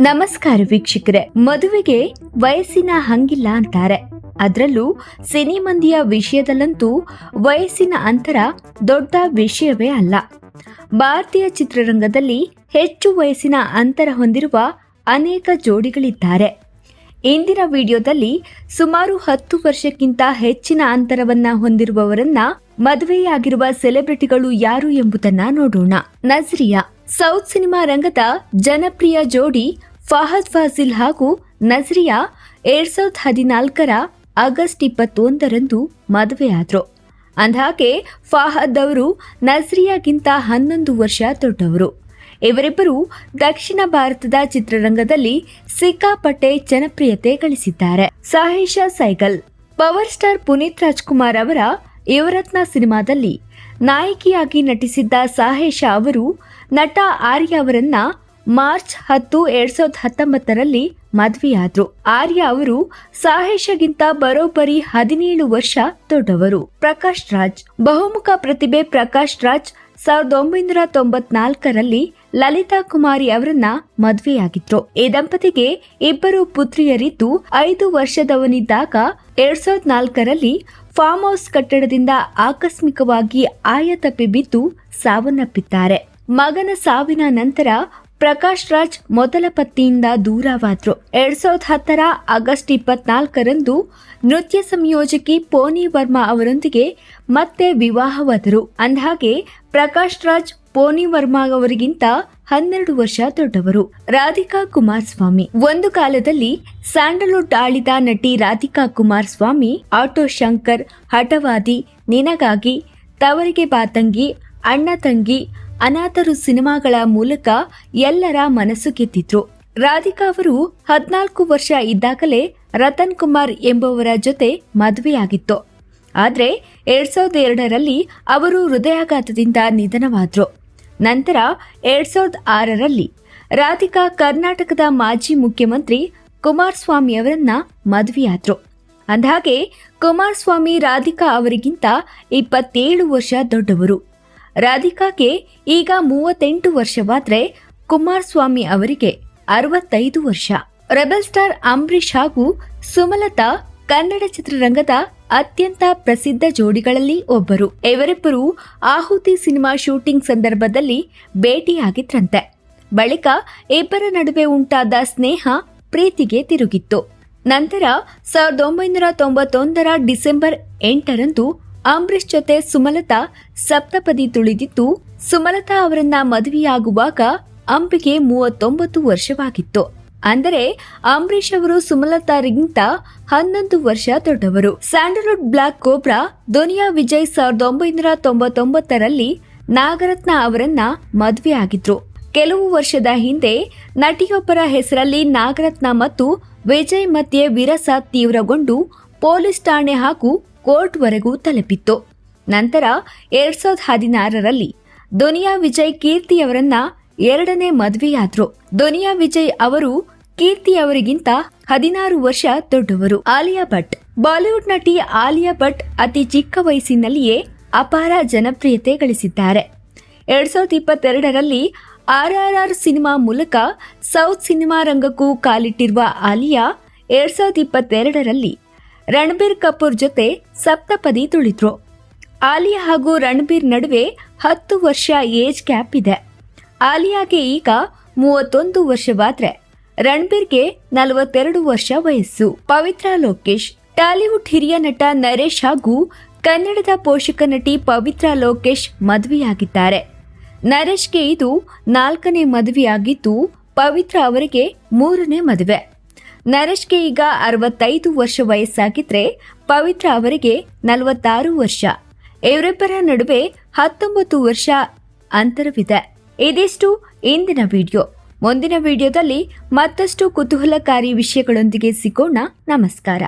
ನಮಸ್ಕಾರ ವೀಕ್ಷಕರೇ. ಮದುವೆಗೆ ವಯಸ್ಸಿನ ಹಂಗಿಲ್ಲ ಅಂತಾರೆ. ಅದರಲ್ಲೂ ಸಿನಿ ಮಂದಿಯ ವಿಷಯದಲ್ಲಂತೂ ವಯಸ್ಸಿನ ಅಂತರ ದೊಡ್ಡ ವಿಷಯವೇ ಅಲ್ಲ. ಭಾರತೀಯ ಚಿತ್ರರಂಗದಲ್ಲಿ ಹೆಚ್ಚು ವಯಸ್ಸಿನ ಅಂತರ ಹೊಂದಿರುವ ಅನೇಕ ಜೋಡಿಗಳಿದ್ದಾರೆ. ಇಂದಿನ ವಿಡಿಯೋದಲ್ಲಿ ಸುಮಾರು ಹತ್ತು ವರ್ಷಕ್ಕಿಂತ ಹೆಚ್ಚಿನ ಅಂತರವನ್ನ ಹೊಂದಿರುವವರನ್ನ ಮದುವೆಯಾಗಿರುವ ಸೆಲೆಬ್ರಿಟಿಗಳು ಯಾರು ಎಂಬುದನ್ನ ನೋಡೋಣ. ನಜ್ರಿಯಾ, ಸೌತ್ ಸಿನಿಮಾ ರಂಗದ ಜನಪ್ರಿಯ ಜೋಡಿ ಫಹದ್ ಫಾಜಿಲ್ ಹಾಗೂ ನಜ್ರಿಯಾ ಎರಡ್ ಸಾವಿರದ ಹದಿನಾಲ್ಕರ ಆಗಸ್ಟ್ ಇಪ್ಪತ್ತೊಂದರಂದು ಮದುವೆಯಾದರು. ಅಂದಹಾಗೆ, ಫಾಹದ್ ಅವರು ನಜ್ರಿಯಾಗಿಂತ ಹನ್ನೊಂದು ವರ್ಷ ದೊಡ್ಡವರು. ಇವರಿಬ್ಬರು ದಕ್ಷಿಣ ಭಾರತದ ಚಿತ್ರರಂಗದಲ್ಲಿ ಸಿಕ್ಕಾಪಟ್ಟೆ ಜನಪ್ರಿಯತೆ ಗಳಿಸಿದ್ದಾರೆ. ಸಾಹೇಶ ಸೈಗಲ್, ಪವರ್ ಸ್ಟಾರ್ ಪುನೀತ್ ರಾಜ್ಕುಮಾರ್ ಅವರ ಯುವರತ್ನ ಸಿನಿಮಾದಲ್ಲಿ ನಾಯಕಿಯಾಗಿ ನಟಿಸಿದ್ದ ಸಾಹೇಶ ಅವರು ನಟ ಆರ್ಯ ಅವರನ್ನ ಮಾರ್ಚ್ ಹತ್ತು, ಎರಡ್ ಸಾವಿರದ ಹತ್ತೊಂಬತ್ತರಲ್ಲಿ ಮದುವೆಯಾದ್ರು. ಆರ್ಯ ಅವರು ಸಾಹೇಶಗಿಂತ ಬರೋಬ್ಬರಿ ಹದಿನೇಳು ವರ್ಷ ದೊಡ್ಡವರು. ಪ್ರಕಾಶ್ ರಾಜ್. ಬಹುಮುಖ ಪ್ರತಿಭೆ ಪ್ರಕಾಶ್ ರಾಜ್ ಸಾವಿರದ ಒಂಬೈನೂರ ತೊಂಬತ್ನಾಲ್ಕರಲ್ಲಿ ಲಲಿತಾ ಕುಮಾರಿ ಅವರನ್ನ ಮದುವೆಯಾಗಿದ್ರು. ಈ ದಂಪತಿಗೆ ಇಬ್ಬರು ಪುತ್ರಿಯರಿದ್ದು, ಐದು ವರ್ಷದವನಿದ್ದಾಗ ಎರಡ್ ಸಾವಿರದ ನಾಲ್ಕರಲ್ಲಿ ಫಾರ್ಮ್ ಹೌಸ್ ಕಟ್ಟಡದಿಂದ ಆಕಸ್ಮಿಕವಾಗಿ ಆಯ ತಪ್ಪಿ ಬಿದ್ದು ಸಾವನ್ನಪ್ಪಿದ್ದಾರೆ. ಮಗನ ಸಾವಿನ ನಂತರ ಪ್ರಕಾಶ್ ರಾಜ್ ಮೊದಲ ಪತ್ನಿಯಿಂದ ದೂರವಾದ್ರು. ಎರಡ್ ಸಾವಿರದ ಹತ್ತರ ಆಗಸ್ಟ್ ಇಪ್ಪತ್ನಾಲ್ಕರಂದು ನೃತ್ಯ ಸಂಯೋಜಕಿ ಪೋನಿ ವರ್ಮಾ ಅವರೊಂದಿಗೆ ಮತ್ತೆ ವಿವಾಹವಾದರು. ಅಂದಹಾಗೆ, ಪ್ರಕಾಶ್ ರಾಜ್ ಪೋನಿ ವರ್ಮಾ ಅವರಿಗಿಂತ ಹನ್ನೆರಡು ವರ್ಷ ದೊಡ್ಡವರು. ರಾಧಿಕಾ ಕುಮಾರಸ್ವಾಮಿ. ಒಂದು ಕಾಲದಲ್ಲಿ ಸ್ಯಾಂಡಲ್ವುಡ್ ಆಳಿದ ನಟಿ ರಾಧಿಕಾ ಕುಮಾರಸ್ವಾಮಿ, ಆಟೋ ಶಂಕರ್, ಹಠವಾದಿ, ನಿನಗಾಗಿ, ತವರಿಗೆ ಬಾತಂಗಿ, ಅಣ್ಣ ತಂಗಿ ಅನಾಥರು ಸಿನಿಮಾಗಳ ಮೂಲಕ ಎಲ್ಲರ ಮನಸ್ಸು ಗೆದ್ದಿದ್ರು ರಾಧಿಕಾ ಅವರು ಹದಿನಾಲ್ಕು ವರ್ಷ ಇದ್ದಾಗಲೇ ರತನ್ ಕುಮಾರ್ ಎಂಬುವರ ಜೊತೆ ಮದುವೆಯಾಗಿತ್ತು. ಆದರೆ ಎರಡ್ ಸಾವಿರದ ಎರಡರಲ್ಲಿ ಅವರು ಹೃದಯಾಘಾತದಿಂದ ನಿಧನವಾದರು. ನಂತರ ಎರಡ್ ಸಾವಿರದ ಆರರಲ್ಲಿ ರಾಧಿಕಾ ಕರ್ನಾಟಕದ ಮಾಜಿ ಮುಖ್ಯಮಂತ್ರಿ ಕುಮಾರಸ್ವಾಮಿ ಅವರನ್ನ ಮದುವೆಯಾದ್ರು. ಅಂದಹಾಗೆ ಕುಮಾರಸ್ವಾಮಿ ರಾಧಿಕಾ ಅವರಿಗಿಂತ ಇಪ್ಪತ್ತೇಳು ವರ್ಷ ದೊಡ್ಡವರು. ರಾಧಿಕಾಗೆ ಈಗ ಮೂವತ್ತೆಂಟು ವರ್ಷವಾದ್ರೆ ಕುಮಾರಸ್ವಾಮಿ ಅವರಿಗೆ ಅರವತ್ತೈದು ವರ್ಷ. ರೆಬಲ್ ಸ್ಟಾರ್ ಅಂಬರೀಷ್ ಹಾಗೂ ಸುಮಲತಾ ಕನ್ನಡ ಚಿತ್ರರಂಗದ ಅತ್ಯಂತ ಪ್ರಸಿದ್ಧ ಜೋಡಿಗಳಲ್ಲಿ ಒಬ್ಬರು. ಇವರಿಬ್ಬರು ಆಹುತಿ ಸಿನಿಮಾ ಶೂಟಿಂಗ್ ಸಂದರ್ಭದಲ್ಲಿ ಭೇಟಿಯಾಗಿದ್ರಂತೆ. ಬಳಿಕ ಇಬ್ಬರ ನಡುವೆ ಉಂಟಾದ ಸ್ನೇಹ ಪ್ರೀತಿಗೆ ತಿರುಗಿತ್ತು. ನಂತರ ಸಾವಿರದ ಒಂಬೈನೂರ ತೊಂಬತ್ತೊಂದರ ಡಿಸೆಂಬರ್ ಎಂಟರಂದು ಅಂಬರೀಷ್ ಜೊತೆ ಸುಮಲತಾ ಸಪ್ತಪದಿ ತುಳಿದಿದ್ದು, ಸುಮಲತಾ ಅವರನ್ನ ಮದುವೆಯಾಗುವಾಗ ಅಂಬಿಗೆ ಮೂವತ್ತೊಂಬತ್ತು ವರ್ಷವಾಗಿತ್ತು. ಅಂದರೆ, ಅಂಬರೀಷ್ ಅವರು ಸುಮಲತಾರಿಗಿಂತ ಹನ್ನೊಂದು ವರ್ಷ ದೊಡ್ಡವರು. Sandalwood black cobra Duniya Vijay ಸಾವಿರದ ಒಂಬೈನೂರ ತೊಂಬತ್ತೊಂಬತ್ತರಲ್ಲಿ ನಾಗರತ್ನ ಅವರನ್ನ ಮದುವೆಯಾಗಿದ್ರು. ಕೆಲವು ವರ್ಷದ ಹಿಂದೆ ನಟಿಯೊಬ್ಬರ ಹೆಸರಲ್ಲಿ ನಾಗರತ್ನ ಮತ್ತು ವಿಜಯ್ ಮಧ್ಯೆ ವಿರಸ ತೀವ್ರಗೊಂಡು ಪೊಲೀಸ್ ಠಾಣೆ ಹಾಗೂ ಕೋರ್ಟ್ವರೆಗೂ ತಲುಪಿತ್ತು. ನಂತರ ಎರಡ್ ಸಾವಿರದ ಹದಿನಾರರಲ್ಲಿ ದುನಿಯಾ ವಿಜಯ್ ಕೀರ್ತಿ ಅವರನ್ನ ಎರಡನೇ ಮದುವೆಯಾದ್ರು. ದುನಿಯಾ ವಿಜಯ್ ಅವರು ಕೀರ್ತಿ ಅವರಿಗಿಂತ ಹದಿನಾರು ವರ್ಷ ದೊಡ್ಡವರು. ಆಲಿಯಾ ಭಟ್. ಬಾಲಿವುಡ್ ನಟಿ ಆಲಿಯಾ ಭಟ್ ಅತಿ ಚಿಕ್ಕ ವಯಸ್ಸಿನಲ್ಲಿಯೇ ಅಪಾರ ಜನಪ್ರಿಯತೆ ಗಳಿಸಿದ್ದಾರೆ. ಎರಡ್ ಸಾವಿರದ ಇಪ್ಪತ್ತೆರಡರಲ್ಲಿ ಆರ್ಆರ್ಆರ್ ಸಿನಿಮಾ ಮೂಲಕ ಸೌತ್ ಸಿನಿಮಾ ರಂಗಕ್ಕೂ ಕಾಲಿಟ್ಟಿರುವ ಆಲಿಯಾ ಎರಡ್ ಸಾವಿರದ ಇಪ್ಪತ್ತೆರಡರಲ್ಲಿ ರಣಬೀರ್ ಕಪೂರ್ ಜೊತೆ ಸಪ್ತಪದಿ ತುಳಿದ್ರು. ಆಲಿಯಾ ಹಾಗೂ ರಣಬೀರ್ ನಡುವೆ ಹತ್ತು ವರ್ಷ ಏಜ್ ಗ್ಯಾಪ್ ಇದೆ. ಆಲಿಯಾಗೆ ಈಗ ಮೂವತ್ತೊಂದು ವರ್ಷವಾದ್ರೆ ರಣಬೀರ್ಗೆ ನಲವತ್ತೆರಡು ವರ್ಷ ವಯಸ್ಸು. ಪವಿತ್ರ ಲೋಕೇಶ್, ಟಾಲಿವುಡ್ ಹಿರಿಯ ನಟ ನರೇಶ್ ಹಾಗೂ ಕನ್ನಡದ ಪೋಷಕ ನಟಿ ಪವಿತ್ರ ಲೋಕೇಶ್ ಮದುವೆಯಾಗಿದ್ದಾರೆ. ನರೇಶ್ಗೆ ಇದು ನಾಲ್ಕನೇ ಮದುವೆಯಾಗಿದ್ದು ಪವಿತ್ರ ಅವರಿಗೆ ಮೂರನೇ ಮದುವೆ. ನರೇಶ್ಗೆ ಈಗ ಅರವತ್ತೈದು ವರ್ಷ ವಯಸ್ಸಾಗಿದ್ರೆ ಪವಿತ್ರ ಅವರಿಗೆ ನಲವತ್ತಾರು ವರ್ಷ. ಇವರಿಬ್ಬರ ನಡುವೆ ಹತ್ತೊಂಬತ್ತು ವರ್ಷ ಅಂತರವಿದೆ. ಇದಿಷ್ಟು ಇಂದಿನ ವಿಡಿಯೋ. ಮುಂದಿನ ವಿಡಿಯೋದಲ್ಲಿ ಮತ್ತಷ್ಟು ಕುತೂಹಲಕಾರಿ ವಿಷಯಗಳೊಂದಿಗೆ ಸಿಗೋಣ. ನಮಸ್ಕಾರ.